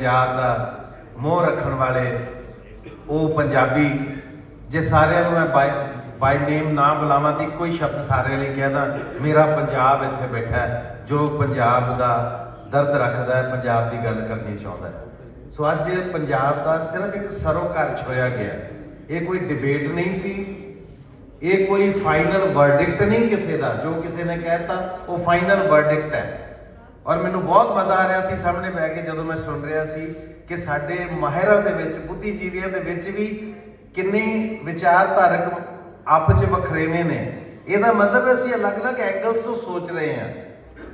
ਪੰਜਾਬ ਦਾ ਮੋਹ ਰੱਖਣ ਵਾਲੇ ਉਹ ਪੰਜਾਬੀ, ਜੇ ਸਾਰਿਆਂ ਨੂੰ ਮੈਂ ਬਾਈ ਬਾਈ ਨੇਮ ਨਾ ਬੁਲਾਵਾਂ ਤੇ ਕੋਈ ਸ਼ਬਦ ਸਾਰਿਆਂ ਲਈ ਕਹਿਦਾ ਮੇਰਾ ਪੰਜਾਬ ਇੱਥੇ ਬੈਠਾ ਹੈ, ਜੋ ਪੰਜਾਬ ਦਾ ਦਰਦ ਰੱਖਦਾ ਹੈ, ਪੰਜਾਬ ਦੀ ਗੱਲ ਕਰਨੀ ਚਾਹੁੰਦਾ ਹੈ। ਸੋ ਅੱਜ ਪੰਜਾਬ ਦਾ ਸਿਰਫ ਇੱਕ ਸਰੋਕਾਰ ਛੋਇਆ ਗਿਆ ਇਹ ਕੋਈ ਡਿਬੇਟ ਨਹੀਂ ਸੀ, ਇਹ ਕੋਈ ਫਾਈਨਲ ਵਰਡਿਕਟ ਨਹੀਂ ਕਿਸੇ ਦਾ, ਜੋ ਕਿਸੇ ਨੇ ਕਹਿਤਾ ਉਹ ਫਾਈਨਲ ਵਰਡਿਕਟ ਹੈ। ਔਰ ਮੈਨੂੰ ਬਹੁਤ ਮਜ਼ਾ ਆ ਰਿਹਾ ਸੀ, ਸਾਹਮਣੇ ਬਹਿ ਕੇ ਜਦੋਂ ਮੈਂ ਸੁਣ ਰਿਹਾ ਸੀ ਕਿ ਸਾਡੇ ਮਾਹਿਰਾਂ ਦੇ ਵਿੱਚ, ਬੁੱਧੀਜੀਵੀਆਂ ਦੇ ਵਿੱਚ ਵੀ ਕਿੰਨੀ ਵਿਚਾਰਧਾਰਕ ਆਪਸ ਵਿੱਚ ਵਖਰੇਵੇਂ ਨੇ। ਇਹਦਾ ਮਤਲਬ ਅਸੀਂ ਅਲੱਗ-ਅਲੱਗ ਐਂਗਲਸ ਤੋਂ ਸੋਚ ਰਹੇ ਹਾਂ।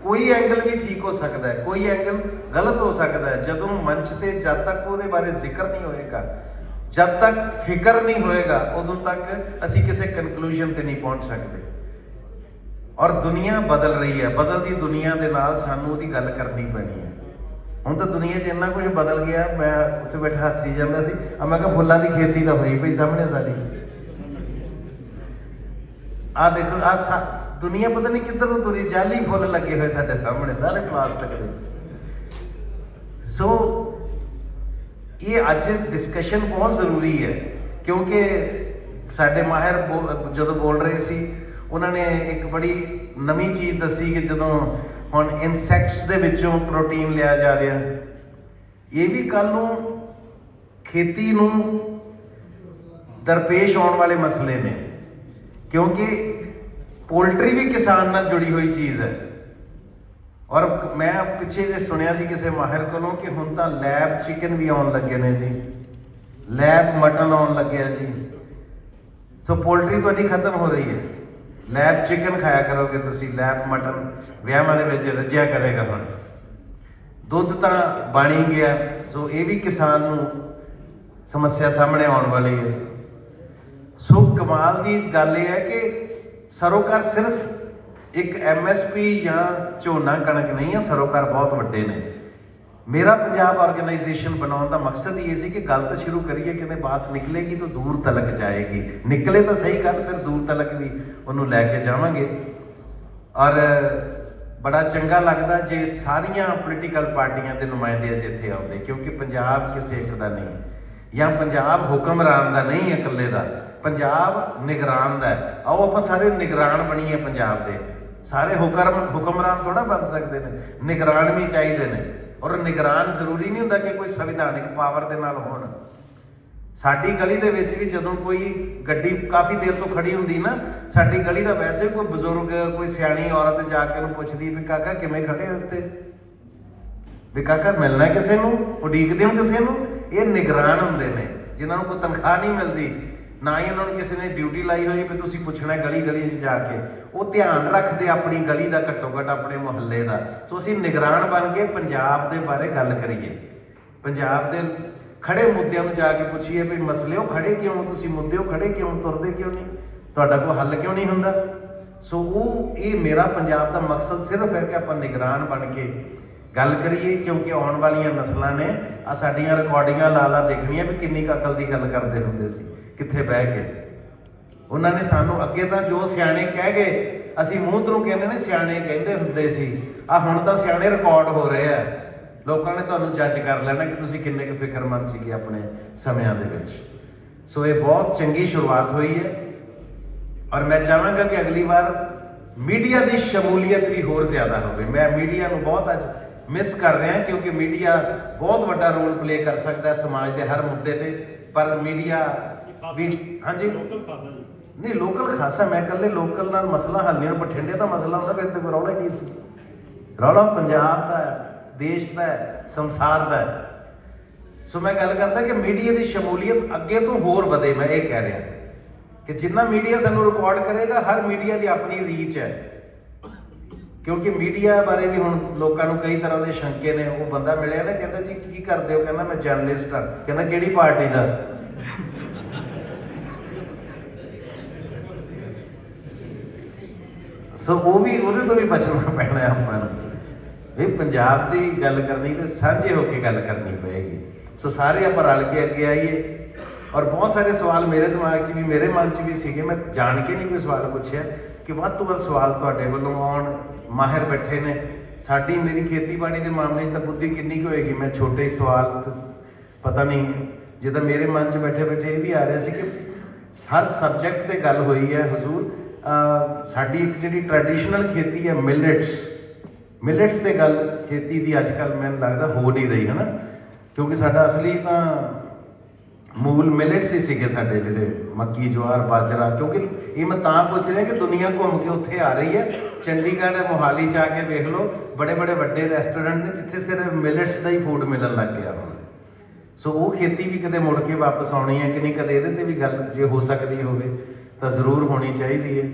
ਕੋਈ ਐਂਗਲ ਵੀ ਠੀਕ ਹੋ ਸਕਦਾ ਹੈ, ਕੋਈ ਐਂਗਲ ਗਲਤ ਹੋ ਸਕਦਾ ਹੈ। ਜਦੋਂ ਮੰਚ ਤੇ ਜਦ ਤੱਕ ਉਹਦੇ ਬਾਰੇ ਜ਼ਿਕਰ ਨਹੀਂ ਹੋਏਗਾ, ਜਦ ਤੱਕ ਫਿਕਰ ਨਹੀਂ ਹੋਏਗਾ, ਉਦੋਂ ਤੱਕ ਅਸੀਂ ਕਿਸੇ ਕਨਕਲੂਜਨ ਤੇ ਨਹੀਂ ਪਹੁੰਚ ਸਕਦੇ। ਔਰ ਦੁਨੀਆ ਬਦਲ ਰਹੀ ਹੈ, ਬਦਲਦੀ ਦੁਨੀਆ ਦੇ ਨਾਲ ਸਾਨੂੰ ਉਹਦੀ ਗੱਲ ਕਰਨੀ ਪੈਣੀ ਹੈ। ਹੁਣ ਤਾਂ ਦੁਨੀਆ 'ਚ ਇੰਨਾ ਕੁਝ ਬਦਲ ਗਿਆ, ਮੈਂ ਉੱਥੇ ਬੈਠਾ ਹੱਸੀ ਜਾਂਦਾ ਸੀ, ਆ ਮੈਂ ਕਿਹਾ ਫੁੱਲਾਂ ਦੀ ਖੇਤੀ ਤਾਂ ਹੋਈ ਪਈ ਸਾਹਮਣੇ ਸਾਡੀ ਆ ਦੇਖੋ, ਆ ਦੁਨੀਆ ਪਤਾ ਨਹੀਂ ਕਿੱਧਰ ਨੂੰ ਤੁਰੀ, ਜਾਲੀ ਫੁੱਲ ਲੱਗੇ ਹੋਏ ਸਾਡੇ ਸਾਹਮਣੇ, ਸਾਰੇ ਪਲਾਸਟਿਕ ਦੇ ਸੋ ਇਹ ਅੱਜ ਡਿਸਕਸ਼ਨ ਬਹੁਤ ਜ਼ਰੂਰੀ ਹੈ, ਕਿਉਂਕਿ ਸਾਡੇ ਮਾਹਿਰ ਬੋ- ਜਦੋਂ ਬੋਲ ਰਹੇ ਸੀ ਉਹਨਾਂ ਨੇ ਇੱਕ ਬੜੀ ਨਵੀਂ ਚੀਜ਼ ਦੱਸੀ ਕਿ ਜਦੋਂ ਹੁਣ ਇਨਸੈਕਟਸ ਦੇ ਵਿੱਚੋਂ ਪ੍ਰੋਟੀਨ ਲਿਆ ਜਾ ਰਿਹਾ, ਇਹ ਵੀ ਕੱਲ ਨੂੰ ਖੇਤੀ ਨੂੰ ਦਰਪੇਸ਼ ਆਉਣ ਵਾਲੇ ਮਸਲੇ ਨੇ, ਕਿਉਂਕਿ ਪੋਲਟਰੀ ਵੀ ਕਿਸਾਨ ਨਾਲ ਜੁੜੀ ਹੋਈ ਚੀਜ਼ ਹੈ। ਔਰ ਮੈਂ ਪਿੱਛੇ ਜੇ ਸੁਣਿਆ ਸੀ ਕਿਸੇ ਮਾਹਿਰ ਕੋਲੋਂ ਕਿ ਹੁਣ ਤਾਂ ਲੈਬ ਚਿਕਨ ਵੀ ਆਉਣ ਲੱਗੇ ਨੇ ਜੀ ਲੈਬ ਮਟਨ ਆਉਣ ਲੱਗਿਆ ਜੀ। ਸੋ ਪੋਲਟਰੀ ਤੁਹਾਡੀ ਖਤਮ ਹੋ ਰਹੀ ਹੈ। ਲੈਬ ਚਿਕਨ ਖਾਇਆ ਕਰੋਗੇ ਤੁਸੀਂ ਲੈਬ ਮਟਨ ਵਿਆਹਾਂ ਦੇ ਵਿੱਚ ਰੱਜਿਆ ਕਰੇਗਾ ਹੁਣ। ਦੁੱਧ ਤਾਂ ਬਣ ਗਿਆ, ਸੋ ਇਹ ਵੀ ਕਿਸਾਨ ਨੂੰ ਸਮੱਸਿਆ ਸਾਹਮਣੇ ਆਉਣ ਵਾਲੀ ਹੈ। ਸੋ ਕਮਾਲ ਦੀ ਗੱਲ ਇਹ ਹੈ ਕਿ ਸਰੋਕਾਰ ਸਿਰਫ ਇੱਕ ਐਮਐਸਪੀ ਜਾਂ ਝੋਨਾ ਕਣਕ ਨਹੀਂ ਹੈ, ਸਰੋਕਾਰ ਬਹੁਤ ਵੱਡੇ ਨੇ। ਮੇਰਾ ਪੰਜਾਬ ਆਰਗੇਨਾਈਜੇਸ਼ਨ ਬਣਾਉਣ ਦਾ ਮਕਸਦ ਇਹ ਸੀ ਕਿ ਗੱਲ ਤਾਂ ਸ਼ੁਰੂ ਕਰੀਏ, ਕਿਤੇ ਬਾਤ ਨਿਕਲੇਗੀ ਤਾਂ ਦੂਰ ਤੱਕ ਜਾਏਗੀ। ਨਿਕਲੇ ਤਾਂ ਸਹੀ ਗੱਲ, ਫਿਰ ਦੂਰ ਤੱਕ ਵੀ ਉਹਨੂੰ ਲੈ ਕੇ ਜਾਵਾਂਗੇ। ਔਰ ਬੜਾ ਚੰਗਾ ਲੱਗਦਾ ਜੇ ਸਾਰੀਆਂ ਪੋਲੀਟੀਕਲ ਪਾਰਟੀਆਂ ਦੇ ਨੁਮਾਇੰਦੇ ਅਜੇ ਇੱਥੇ ਆਉਂਦੇ, ਕਿਉਂਕਿ ਪੰਜਾਬ ਕਿਸੇ ਇੱਕ ਦਾ ਨਹੀਂ, ਜਾਂ ਪੰਜਾਬ ਹੁਕਮਰਾਨ ਦਾ ਨਹੀਂ ਹੈ ਇਕੱਲੇ ਦਾ, ਪੰਜਾਬ ਨਿਗਰਾਨ ਦਾ ਹੈ। ਆਓ ਆਪਾਂ ਸਾਰੇ ਨਿਗਰਾਨ ਬਣੀਏ ਪੰਜਾਬ ਦੇ। ਸਾਰੇ ਹੁਕਮ ਹੁਕਮਰਾਨ ਥੋੜਾ ਬਣ ਸਕਦੇ ਨੇ, ਨਿਗਰਾਨ ਵੀ ਚਾਹੀਦੇ ਨੇ। ਔਰ ਨਿਗਰਾਨ ਜ਼ਰੂਰੀ ਨਹੀਂ ਹੁੰਦਾ ਕਿ ਕੋਈ ਸੰਵਿਧਾਨਿਕ ਪਾਵਰ ਦੇ ਨਾਲ ਹੋਣ। ਸਾਡੀ ਗਲੀ ਦੇ ਵਿੱਚ ਵੀ ਜਦੋਂ ਕੋਈ ਗੱਡੀ ਕਾਫੀ ਦੇਰ ਤੋਂ ਖੜੀ ਹੁੰਦੀ ਨਾ, ਸਾਡੀ ਗਲੀ ਦਾ ਵੈਸੇ ਕੋਈ ਬਜ਼ੁਰਗ, ਕੋਈ ਸਿਆਣੀ ਔਰਤ ਜਾ ਕੇ ਉਹਨੂੰ ਪੁੱਛਦੀ ਵੀ ਕਾਕਾ ਕਿਵੇਂ ਖੜੇ ਹੋ ਉੱਤੇ ਵੀ ਕਾਕਾ ਮਿਲਣਾ ਕਿਸੇ ਨੂੰ? ਉਡੀਕਦੇ ਹੋ ਕਿਸੇ ਨੂੰ? ਇਹ ਨਿਗਰਾਨ ਹੁੰਦੇ ਨੇ, ਜਿਨ੍ਹਾਂ ਨੂੰ ਕੋਈ ਤਨਖਾਹ ਨਹੀਂ ਮਿਲਦੀ। ਨਾ ਹੀ ਉਹਨਾਂ ਨੂੰ ਕਿਸੇ ਨੇ ਡਿਊਟੀ ਲਾਈ ਹੋਈ ਵੀ ਤੁਸੀਂ ਪੁੱਛਣਾ ਗਲੀ ਗਲੀ 'ਚ ਜਾ ਕੇ। ਉਹ ਧਿਆਨ ਰੱਖਦੇ ਆਪਣੀ ਗਲੀ ਦਾ ਘੱਟੋ ਘੱਟ ਆਪਣੇ ਮੁਹੱਲੇ ਦਾ। ਸੋ ਅਸੀਂ ਨਿਗਰਾਨ ਬਣ ਕੇ ਪੰਜਾਬ ਦੇ ਬਾਰੇ ਗੱਲ ਕਰੀਏ। ਪੰਜਾਬ ਦੇ ਖੜੇ ਮੁੱਦਿਆਂ ਨੂੰ ਜਾ ਕੇ ਪੁੱਛੀਏ ਵੀ ਮਸਲੇ ਉਹ ਖੜੇ ਕਿਉਂ? ਤੁਸੀਂ ਮੁੱਦੇ ਉਹ ਖੜੇ ਕਿਉਂ? ਤੁਰਦੇ ਕਿਉਂ ਨਹੀਂ? ਤੁਹਾਡਾ ਕੋਈ ਹੱਲ ਕਿਉਂ ਨਹੀਂ ਹੁੰਦਾ? ਸੋ ਉਹ, ਇਹ ਮੇਰਾ ਪੰਜਾਬ ਦਾ ਮਕਸਦ ਸਿਰਫ ਹੈ ਕਿ ਆਪਾਂ ਨਿਗਰਾਨ ਬਣ ਕੇ ਗੱਲ ਕਰੀਏ, ਕਿਉਂਕਿ ਆਉਣ ਵਾਲੀਆਂ ਨਸਲਾਂ ਨੇ ਆ ਸਾਡੀਆਂ ਰਿਕਾਰਡਿੰਗਾਂ ਲਾ ਲਾ ਦੇਖਣੀਆਂ ਵੀ ਕਿੰਨੀ ਕੁ ਅਕਲ ਦੀ ਗੱਲ ਕਰਦੇ ਹੁੰਦੇ ਸੀ। ਕਿੱਥੇ ਬਹਿ ਕੇ। ਉਹਨਾਂ ਨੇ ਸਾਨੂੰ ਅੱਗੇ ਤਾਂ ਜੋ ਸਿਆਣੇ ਕਹਿ ਗਏ, ਅਸੀਂ ਮੂੰਹ ਤੋਂ ਕਹਿੰਦੇ ਨੇ, ਸਿਆਣੇ ਕਹਿੰਦੇ ਹੁੰਦੇ ਸੀ ਆ ਹੁਣ ਤਾਂ ਸਿਆਣੇ ਰਿਕਾਰਡ ਹੋ ਰਹੇ ਆ। ਲੋਕਾਂ ਨੇ ਤੁਹਾਨੂੰ ਜੱਜ ਕਰ ਲੈਣਾ ਕਿ ਤੁਸੀਂ ਕਿੰਨੇ ਕੁ ਫਿਕਰਮੰਦ ਸੀਗੇ ਆਪਣੇ ਸਮਿਆਂ ਦੇ ਵਿੱਚ। ਸੋ ਇਹ ਬਹੁਤ ਚੰਗੀ ਸ਼ੁਰੂਆਤ ਹੋਈ ਹੈ। ਔਰ ਮੈਂ ਚਾਹਾਂਗਾ ਕਿ ਅਗਲੀ ਵਾਰ ਮੀਡੀਆ ਦੀ ਸ਼ਮੂਲੀਅਤ ਵੀ ਹੋਰ ਜ਼ਿਆਦਾ ਹੋਵੇ। ਮੈਂ ਮੀਡੀਆ ਨੂੰ ਬਹੁਤ ਅੱਜ ਮਿਸ ਕਰ ਰਿਹਾ ਕਿਉਂਕਿ ਮੀਡੀਆ ਬਹੁਤ ਵੱਡਾ ਰੋਲ ਪਲੇ ਕਰ ਸਕਦਾ ਸਮਾਜ ਦੇ ਹਰ ਮੁੱਦੇ ਤੇ, ਪਰ ਮੀਡੀਆ ਵੀ ਹਾਂਜੀ। ਲੋਕਲ ਖਾਸਾ ਜੀ। ਨਹੀਂ ਲੋਕਲ ਖਾਸਾ ਮੈਂ ਇਕੱਲੇ ਲੋਕਲ ਨਾਲ ਮਸਲਾ ਹੱਲ ਨਹੀਂ ਬਠਿੰਡੇ ਦਾ ਮਸਲਾ ਹੁੰਦਾ ਫਿਰ ਤੇ ਕੋਈ ਰੌਲਾ ਹੀ ਨਹੀਂ ਸੀ। ਰੌਲਾ ਪੰਜਾਬ ਦਾ ਹੈ ਦੇਸ਼ ਦਾ ਹੈ ਸੰਸਾਰ ਦਾ ਹੈ। ਸੋ ਮੈਂ ਗੱਲ ਕਰਦਾ ਕਿ ਮੀਡੀਆ ਦੀ ਸ਼ਮੂਲੀਅਤ ਅੱਗੇ ਤੋਂ ਹੋਰ ਵਧੇ ਮੈਂ ਇਹ ਕਹਿ ਰਿਹਾ। ਕਿ ਜਿੰਨਾ ਮੀਡੀਆ ਸਾਨੂੰ ਰਿਕਾਰਡ ਕਰੇਗਾ ਹਰ ਮੀਡੀਆ ਦੀ ਆਪਣੀ ਰੀਚ ਹੈ। ਕਿਉਂਕਿ ਮੀਡੀਆ ਬਾਰੇ ਵੀ ਹੁਣ ਲੋਕਾਂ ਨੂੰ ਕਈ ਤਰ੍ਹਾਂ ਦੇ ਸ਼ੰਕੇ ਨੇ ਉਹ ਬੰਦਾ ਮਿਲਿਆ ਨਾ ਕਹਿੰਦਾ ਜੀ ਕੀ ਕਰਦੇ ਹੋ? ਕਹਿੰਦਾ ਮੈਂ ਜਰਨਲਿਸਟ ਹਾਂ। ਕਹਿੰਦਾ ਕਿਹੜੀ ਪਾਰਟੀ ਦਾ? ਸੋ ਉਹ ਵੀ ਉਹਦੇ ਤੋਂ ਵੀ ਬਚਣਾ ਪੈਣਾ ਹੈ ਆਪਾਂ ਨੂੰ। ਵੀ ਪੰਜਾਬ ਦੀ ਗੱਲ ਕਰਨੀ ਤੇ ਸਾਂਝੇ ਹੋ ਕੇ ਗੱਲ ਕਰਨੀ ਪਏਗੀ। ਸੋ ਸਾਰੇ ਆਪਾਂ ਰਲ ਕੇ ਅੱਗੇ ਆਈਏ। ਔਰ ਬਹੁਤ ਸਾਰੇ ਸਵਾਲ ਮੇਰੇ ਦਿਮਾਗ 'ਚ ਵੀ, ਮੇਰੇ ਮਨ 'ਚ ਵੀ ਸੀਗੇ। ਮੈਂ ਜਾਣ ਕੇ ਨਹੀਂ ਕੋਈ ਸਵਾਲ ਪੁੱਛਿਆ ਕਿ ਵੱਧ ਤੋਂ ਵੱਧ ਸਵਾਲ ਤੁਹਾਡੇ ਵੱਲੋਂ ਆਉਣ। ਮਾਹਿਰ ਬੈਠੇ ਨੇ। ਸਾਡੀ ਮੇਰੀ ਖੇਤੀਬਾੜੀ ਦੇ ਮਾਮਲੇ 'ਚ ਤਾਂ ਬੁੱਧੀ ਕਿੰਨੀ ਕੁ ਹੋਏਗੀ? ਮੈਂ ਛੋਟੇ ਸਵਾਲ 'ਚ ਪਤਾ ਨਹੀਂ। ਜਿੱਦਾਂ ਮੇਰੇ ਮਨ 'ਚ ਬੈਠੇ ਬੈਠੇ ਇਹ ਵੀ ਆ ਰਿਹਾ ਸੀ ਕਿ ਹਰ ਸਬਜੈਕਟ ਤੇ ਗੱਲ ਹੋਈ ਹੈ, ਹਜ਼ੂਰ। ਸਾਡੀ ਇੱਕ ਜਿਹੜੀ ਟ੍ਰੈਡੀਸ਼ਨਲ ਖੇਤੀ ਹੈ ਮਿਲਟਸ ਮਿਲਟਸ ਤੇ ਗੱਲ ਖੇਤੀ ਦੀ ਅੱਜ ਕੱਲ ਮੈਨੂੰ ਲੱਗਦਾ ਹੋ ਨਹੀਂ ਰਹੀ ਹੈ ਨਾ ਕਿਉਂਕਿ ਸਾਡਾ ਅਸਲੀ ਤਾਂ ਮੂਲ ਮਿਲਟਸ ਹੀ ਸੀਗੇ ਸਾਡੇ ਜਿਹੜੇ ਮੱਕੀ, ਜਵਾਰ, ਬਾਜਰਾ, ਕਿਉਂਕਿ ਇਹ ਮੈਂ ਤਾਂ ਪੁੱਛ ਰਿਹਾ ਕਿ ਦੁਨੀਆ ਘੁੰਮ ਕੇ ਉੱਥੇ ਆ ਰਹੀ ਹੈ। ਚੰਡੀਗੜ੍ਹ, ਮੋਹਾਲੀ ਚ ਆ ਕੇ ਦੇਖ ਲਓ ਬੜੇ ਬੜੇ ਵੱਡੇ ਰੈਸਟੋਰੈਂਟ ਨੇ, ਜਿੱਥੇ ਸਿਰਫ ਮਿਲਟਸ ਦਾ ਹੀ ਫੂਡ ਮਿਲਣ ਲੱਗ ਗਿਆ ਹੁਣ। ਸੋ ਉਹ ਖੇਤੀ ਵੀ ਕਦੇ ਮੁੜ ਕੇ ਵਾਪਸ ਆਉਣੀ ਹੈ ਕਿ ਨਹੀਂ, ਕਦੇ ਇਹਦੇ ਤੇ ਵੀ ਗੱਲ ਜੇ ਹੋ ਸਕਦੀ ਹੋਵੇ। ਤਾਂ ਜ਼ਰੂਰ ਹੋਣੀ ਚਾਹੀਦੀ ਹੈ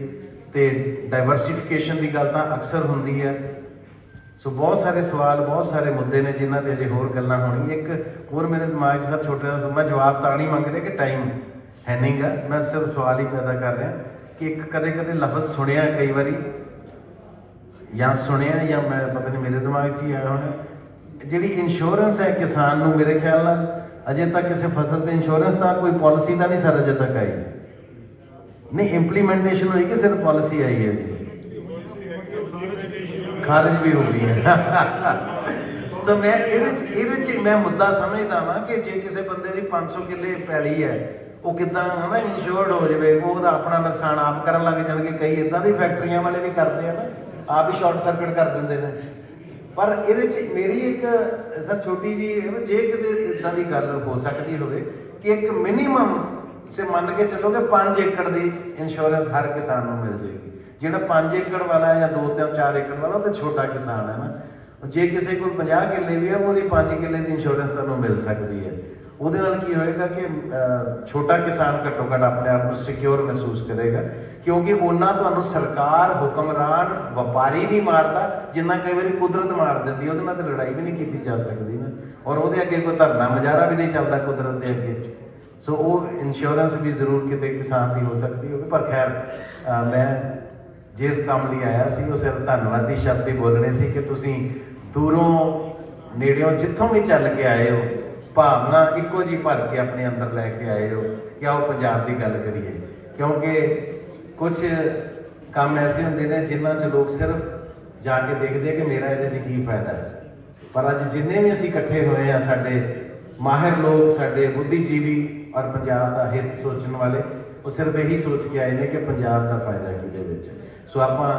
ਤੇ ਡਾਈਵਰਸਿਫਿਕੇਸ਼ਨ ਦੀ ਗੱਲ ਤਾਂ ਅਕਸਰ ਹੁੰਦੀ ਹੈ। ਸੋ ਬਹੁਤ ਸਾਰੇ ਸਵਾਲ, ਬਹੁਤ ਸਾਰੇ ਮੁੱਦੇ ਨੇ ਜਿਨ੍ਹਾਂ ਤੇ ਅਜੇ ਹੋਰ ਗੱਲਾਂ ਹੋਣਗੀਆਂ ਇੱਕ ਹੋਰ ਮੇਰੇ ਦਿਮਾਗ 'ਚ ਸਭ ਛੋਟਾ ਜਿਹਾ ਮੈਂ ਜਵਾਬ ਤਾਂ ਨਹੀਂ ਮੰਗਦੇ ਕਿ ਟਾਈਮ ਹੈ ਨਹੀਂਗਾ ਮੈਂ ਸਿਰਫ ਸਵਾਲ ਹੀ ਪੈਦਾ ਕਰ ਰਿਹਾ ਕਿ ਇੱਕ ਕਦੇ ਕਦੇ ਲਫ਼ਜ਼ ਸੁਣਿਆ ਕਈ ਵਾਰੀ, ਜਾਂ ਸੁਣਿਆ, ਜਾਂ ਮੈਂ ਪਤਾ ਨਹੀਂ ਮੇਰੇ ਦਿਮਾਗ 'ਚ ਹੀ ਆਇਆ ਹੋਣਾ। ਜਿਹੜੀ ਇੰਸ਼ੋਰੈਂਸ ਹੈ ਕਿਸਾਨ ਨੂੰ ਮੇਰੇ ਖਿਆਲ ਨਾਲ, ਅਜੇ ਤੱਕ ਕਿਸੇ ਫਸਲ ਤੇ ਇੰਸ਼ੋਰੈਂਸ ਦਾ ਕੋਈ ਪਾਲਿਸੀ ਤਾਂ ਨਹੀਂ ਸਰ ਅਜੇ ਤੱਕ ਆਈ। ਨਹੀਂ ਇੰਪਲੀਮੈਂਟੇਸ਼ਨ ਹੋਈ ਕਿ ਸਿਰਫ ਪਾਲਿਸੀ ਆਈ ਹੈ ਜੀ? ਖਾਰਜ ਵੀ ਹੋ ਗਈ ਹੈ। ਸੋ ਮੈਂ ਇਹਦੇ ਚ ਇਹਦੇ ਚ ਮੈਂ ਮੁੱਦਾ ਸਮਝਦਾ ਵਾਂ ਕਿ ਜੇ ਕਿਸੇ ਬੰਦੇ ਦੀ 500 ਕਿੱਲੇ ਪੈਲੀ ਹੈ, ਉਹ ਕਿਦਾਂ ਹਨਾ ਇੰਸ਼ੋਰਡ ਹੋ ਜਾਵੇ, ਉਹ ਉਹਦਾ ਆਪਣਾ ਨੁਕਸਾਨ ਆਪ ਕਰਨ ਲੱਗ ਜਾਣਗੇ। ਕਈ ਇਦਾਂ ਦੀ ਫੈਕਟਰੀਆਂ ਵਾਲੇ ਵੀ ਕਰਦੇ ਆ ਨਾ, ਆਪ ਹੀ ਸ਼ਾਰਟ ਸਰਕਟ ਕਰ ਦਿੰਦੇ ਨੇ। ਪਰ ਇਹਦੇ ਚ ਮੇਰੀ ਇੱਕ, ਸਰ, ਛੋਟੀ ਜੀ, ਜੇ ਕਿਤੇ ਇਦਾਂ ਦੀ ਗੱਲ ਹੋ ਸਕਦੀ ਹੋਵੇ ਕਿ ਇੱਕ ਮਿਨੀਮਮ ਸੇ ਮੰਨ ਕੇ ਚੱਲੋ ਕਿ 5 ਏਕੜ ਦੀ ਇੰਸ਼ੋਰੈਂਸ ਹਰ ਕਿਸਾਨ ਨੂੰ ਮਿਲ ਜਾਏਗੀ। ਜਿਹੜਾ 5 ਏਕੜ ਵਾਲਾ ਜਾਂ 2 3 4 ਏਕੜ ਵਾਲਾ, ਉਹ ਤਾਂ ਛੋਟਾ ਕਿਸਾਨ ਹੈ ਨਾ। ਜੇ ਕਿਸੇ ਕੋਲ 50 ਕਿੱਲੇ ਵੀ ਹੈ ਉਹਦੀ 5 ਕਿੱਲੇ ਦੀ ਇੰਸ਼ੋਰੈਂਸ ਤੁਹਾਨੂੰ ਮਿਲ ਸਕਦੀ ਹੈ। ਉਹਦੇ ਨਾਲ ਕੀ ਹੋਏਗਾ ਕਿ ਛੋਟਾ ਕਿਸਾਨ ਘੱਟੋ ਘੱਟ ਆਪਣੇ ਆਪ ਨੂੰ ਸਿਕਿਉਰ ਮਹਿਸੂਸ ਕਰੇਗਾ, ਕਿਉਂਕਿ ਉਹਨਾਂ ਤੁਹਾਨੂੰ ਸਰਕਾਰ ਹੁਕਮਰਾਨ ਵਪਾਰੀ ਨਹੀਂ ਮਾਰਦਾ, ਜਿੰਨਾ ਕਈ ਵਾਰੀ ਕੁਦਰਤ ਮਾਰ ਦਿੰਦੀ ਉਹਦੇ ਨਾਲ ਤਾਂ ਲੜਾਈ ਵੀ ਨਹੀਂ ਕੀਤੀ ਜਾ ਸਕਦੀ ਨਾ। ਔਰ ਉਹਦੇ ਅੱਗੇ ਕੋਈ ਧਰਨਾ, ਮੁਜ਼ਾਹਰਾ ਵੀ ਨਹੀਂ ਚੱਲਦਾ ਕੁਦਰਤ ਦੇ ਅੱਗੇ। ਸੋ ਉਹ ਇੰਸ਼ੋਰੈਂਸ ਵੀ ਜ਼ਰੂਰ ਕਿਤੇ ਕਿਸਾਨ ਦੀ ਹੋ ਸਕਦੀ ਹੋਵੇ, ਪਰ ਖੈਰ ਮੈਂ ਜਿਸ ਕੰਮ ਲਈ ਆਇਆ ਸੀ, ਉਹ ਸਿਰਫ ਧੰਨਵਾਦੀ ਸ਼ਬਦ ਹੀ ਬੋਲਣੇ ਸੀ ਕਿ ਤੁਸੀਂ ਦੂਰੋਂ ਨੇੜਿਓਂ ਜਿੱਥੋਂ ਵੀ ਚੱਲ ਕੇ ਆਏ ਹੋ, ਭਾਵਨਾ ਇੱਕੋ ਜੀ ਭਰ ਕੇ ਆਪਣੇ ਅੰਦਰ ਲੈ ਕੇ ਆਏ ਹੋ ਕਿ ਆਓ ਪੰਜਾਬ ਦੀ ਗੱਲ ਕਰੀਏ। ਕਿਉਂਕਿ ਕੁਝ ਕੰਮ ਐਸੇ ਹੁੰਦੇ ਨੇ ਜਿਨ੍ਹਾਂ 'ਚ ਲੋਕ ਸਿਰਫ ਜਾ ਕੇ ਦੇਖਦੇ ਕਿ ਮੇਰਾ ਇਹਦੇ 'ਚ ਕੀ ਫਾਇਦਾ ਹੈ। ਪਰ ਅੱਜ ਜਿੰਨੇ ਵੀ ਅਸੀਂ ਇਕੱਠੇ ਹੋਏ ਆ, ਸਾਡੇ ਮਾਹਿਰ ਲੋਕ, ਸਾਡੇ ਬੁੱਧੀਜੀਵੀ ਔਰ ਪੰਜਾਬ ਦਾ ਹਿੱਤ ਸੋਚਣ ਵਾਲੇ ਉਹ ਸਿਰਫ ਇਹੀ ਸੋਚ ਕੇ ਆਏ ਨੇ ਕਿ ਪੰਜਾਬ ਦਾ ਫਾਇਦਾ ਕਿਹਦੇ ਵਿੱਚ। ਸੋ ਆਪਾਂ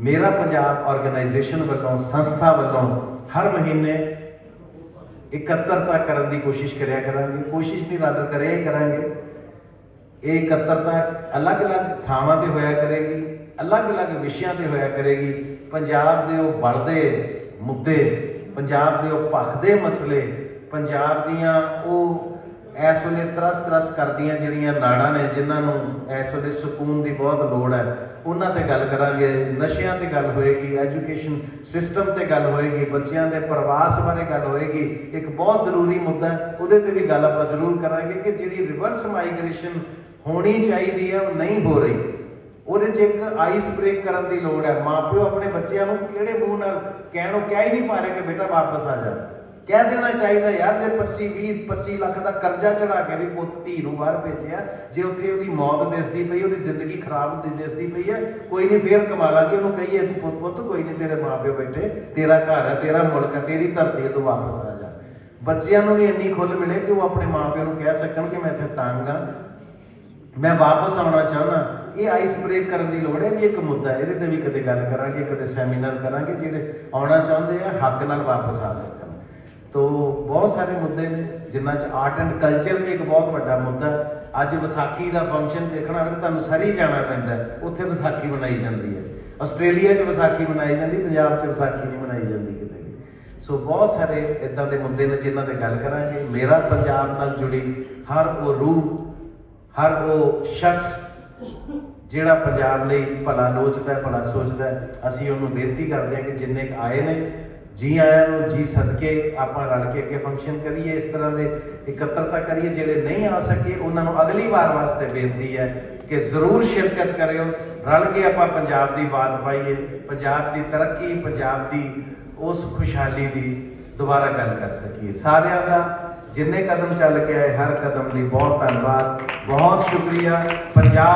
ਮੇਰਾ ਪੰਜਾਬ ਆਰਗੇਨਾਈਜੇਸ਼ਨ ਵੱਲੋਂ, ਸੰਸਥਾ ਵੱਲੋਂ ਹਰ ਮਹੀਨੇ ਇਕੱਤਰਤਾ ਕਰਨ ਦੀ ਕੋਸ਼ਿਸ਼ ਕਰਿਆ ਕਰਾਂਗੇ। ਕੋਸ਼ਿਸ਼ ਨਹੀਂ ਰਾਦਰ ਕਰਿਆ ਹੀ ਕਰਾਂਗੇ। ਇਹ ਇਕੱਤਰਤਾ ਅਲੱਗ-ਅਲੱਗ ਥਾਵਾਂ ਤੇ ਹੋਇਆ ਕਰੇਗੀ, ਅਲੱਗ-ਅਲੱਗ ਵਿਸ਼ਿਆਂ ਤੇ ਹੋਇਆ ਕਰੇਗੀ। ਪੰਜਾਬ ਦੇ ਉਹ ਬਲਦੇ ਮੁੱਦੇ, ਪੰਜਾਬ ਦੇ ਉਹ ਭਖਦੇ ਮਸਲੇ, ਪੰਜਾਬ ਦੀਆਂ ਉਹ ਇਸ ਵੇਲੇ ਤਰਸ ਤਰਸ ਕਰਦੀਆਂ ਜਿਹੜੀਆਂ ਨਾੜਾਂ ਨੇ, ਜਿਨ੍ਹਾਂ ਨੂੰ ਇਸ ਵੇਲੇ ਸਕੂਨ ਦੀ ਬਹੁਤ ਲੋੜ ਹੈ, ਉਹਨਾਂ ਤੇ ਗੱਲ ਕਰਾਂਗੇ। ਨਸ਼ਿਆਂ ਤੇ ਗੱਲ ਹੋਏਗੀ, ਐਜੂਕੇਸ਼ਨ ਸਿਸਟਮ ਤੇ ਗੱਲ ਹੋਏਗੀ, ਬੱਚਿਆਂ ਦੇ ਪ੍ਰਵਾਸ ਬਾਰੇ ਗੱਲ ਹੋਏਗੀ। ਇੱਕ ਬਹੁਤ ਜ਼ਰੂਰੀ ਮੁੱਦਾ ਉਹਦੇ ਤੇ ਵੀ ਗੱਲ ਆਪਾਂ ਜ਼ਰੂਰ ਕਰਾਂਗੇ ਕਿ ਜਿਹੜੀ ਰਿਵਰਸ ਮਾਈਗ੍ਰੇਸ਼ਨ ਹੋਣੀ ਚਾਹੀਦੀ ਹੈ, ਉਹ ਨਹੀਂ ਹੋ ਰਹੀ। ਉਹਦੇ 'ਚ ਇੱਕ ਆਈਸ ਬ੍ਰੇਕ ਕਰਨ ਦੀ ਲੋੜ ਹੈ। ਮਾਪਿਓ ਆਪਣੇ ਬੱਚਿਆਂ ਨੂੰ ਕਿਹੜੇ ਮੂੰਹ ਨਾਲ ਕਹਿਣ ਨੂੰ ਕਹਿ ਹੀ ਨਹੀਂ ਪਾ ਰਹੇ ਕਿ ਬੇਟਾ ਵਾਪਸ ਆ ਜਾ। ਕਹਿ ਦੇਣਾ ਚਾਹੀਦਾ ਯਾਰ, ਜੇ 25 20 25 ਲੱਖ ਦਾ ਕਰਜ਼ਾ ਚੜਾ ਕੇ ਵੀ ਪੁੱਤ ਧੀ ਨੂੰ ਬਾਹਰ ਭੇਜਿਆ, ਜੇ ਉੱਥੇ ਉਹਦੀ ਮੌਤ ਦਿਸਦੀ ਪਈ, ਉਹਦੀ ਜ਼ਿੰਦਗੀ ਖਰਾਬ ਦਿਸਦੀ ਪਈ ਹੈ, ਕੋਈ ਨਹੀਂ ਫੇਰ ਕਮਾ ਲਾਂਗੇ, ਉਹਨੂੰ ਕਹੀਏ ਤੂੰ ਪੁੱਤ ਪੁੱਤ, ਕੋਈ ਨਹੀਂ, ਤੇਰੇ ਮਾਪਿਓ ਬੈਠੇ, ਤੇਰਾ ਘਰ ਹੈ, ਤੇਰਾ ਮੁਲਕ ਹੈ, ਤੇਰੀ ਧਰਤੀ ਤੋਂ ਵਾਪਸ ਆ ਜਾ। ਬੱਚਿਆਂ ਨੂੰ ਵੀ ਇੰਨੀ ਖੁੱਲ ਮਿਲੇ ਕਿ ਉਹ ਆਪਣੇ ਮਾਪਿਆਂ ਨੂੰ ਕਹਿ ਸਕਣ ਕਿ ਮੈਂ ਇੱਥੇ ਤੰਗ ਆ ਮੈਂ ਵਾਪਸ ਆਉਣਾ ਚਾਹੁੰਦਾ। ਇਹ ਆਈਸ ਬ੍ਰੇਕ ਕਰਨ ਦੀ ਲੋੜ ਹੈ ਵੀ ਇੱਕ ਮੁੱਦਾ ਇਹਦੇ ਤੇ ਵੀ ਕਦੇ ਗੱਲ ਕਰਾਂਗੇ, ਕਦੇ ਸੈਮੀਨਾਰ ਕਰਾਂਗੇ, ਜਿਹੜੇ ਆਉਣਾ ਚਾਹੁੰਦੇ ਆ, ਹੱਕ ਨਾਲ ਵਾਪਸ ਆ ਸਕਣ ਤੋ ਬਹੁਤ ਸਾਰੇ ਮੁੱਦੇ ਨੇ, ਜਿਨ੍ਹਾਂ 'ਚ ਆਰਟ ਐਂਡ ਕਲਚਰ ਵੀ ਇੱਕ ਬਹੁਤ ਵੱਡਾ ਮੁੱਦਾ ਅੱਜ ਵਿਸਾਖੀ ਦਾ ਫੰਕਸ਼ਨ ਦੇਖਣਾ ਹੋਵੇ ਤੁਹਾਨੂੰ ਸਰੀ ਜਾਣਾ ਪੈਂਦਾ ਉੱਥੇ ਵਿਸਾਖੀ ਮਨਾਈ ਜਾਂਦੀ ਹੈ। ਆਸਟ੍ਰੇਲੀਆ 'ਚ ਵਿਸਾਖੀ ਮਨਾਈ ਜਾਂਦੀ, ਪੰਜਾਬ 'ਚ ਵਿਸਾਖੀ ਨਹੀਂ ਮਨਾਈ ਜਾਂਦੀ ਕਿਤੇ ਵੀ। ਸੋ ਬਹੁਤ ਸਾਰੇ ਇਦਾਂ ਦੇ ਮੁੱਦੇ ਨੇ ਜਿਨ੍ਹਾਂ ਤੇ ਗੱਲ ਕਰਾਂਗੇ। ਮੇਰਾ ਪੰਜਾਬ ਨਾਲ ਜੁੜੀ ਹਰ ਉਹ ਰੂਹ, ਹਰ ਉਹ ਸ਼ਖਸ, ਜਿਹੜਾ ਪੰਜਾਬ ਲਈ ਭਲਾ ਲੋਚਦਾ ਭਲਾ ਸੋਚਦਾ ਅਸੀਂ ਉਹਨੂੰ ਬੇਨਤੀ ਕਰਦੇ ਹਾਂ ਕਿ ਜਿੰਨੇ ਕੁ ਆਏ ਨੇ ਜੀ ਆਇਆਂ ਨੂੰ, ਜੀ ਸਦਕੇ ਆਪਾਂ ਰਲ ਕੇ ਅੱਗੇ ਫੰਕਸ਼ਨ ਕਰੀਏ, ਇਸ ਤਰ੍ਹਾਂ ਦੇ ਇਕੱਤਰਤਾ ਕਰੀਏ, ਜਿਹੜੇ ਨਹੀਂ ਆ ਸਕੇ, ਉਹਨਾਂ ਨੂੰ ਅਗਲੀ ਵਾਰ ਵਾਸਤੇ ਬੇਨਤੀ ਹੈ ਕਿ ਜ਼ਰੂਰ ਸ਼ਿਰਕਤ ਕਰਿਓ। ਰਲ ਕੇ ਆਪਾਂ ਪੰਜਾਬ ਦੀ ਬਾਤ ਪਾਈਏ, ਪੰਜਾਬ ਦੀ ਤਰੱਕੀ, ਪੰਜਾਬ ਦੀ ਉਸ ਖੁਸ਼ਹਾਲੀ ਦੀ ਦੁਬਾਰਾ ਗੱਲ ਕਰ ਸਕੀਏ। ਸਾਰਿਆਂ ਦਾ ਜਿੰਨੇ ਕਦਮ ਚੱਲ ਕੇ ਆਏ, ਹਰ ਕਦਮ ਲਈ ਬਹੁਤ ਧੰਨਵਾਦ, ਬਹੁਤ ਸ਼ੁਕਰੀਆ। ਪੰਜਾਬ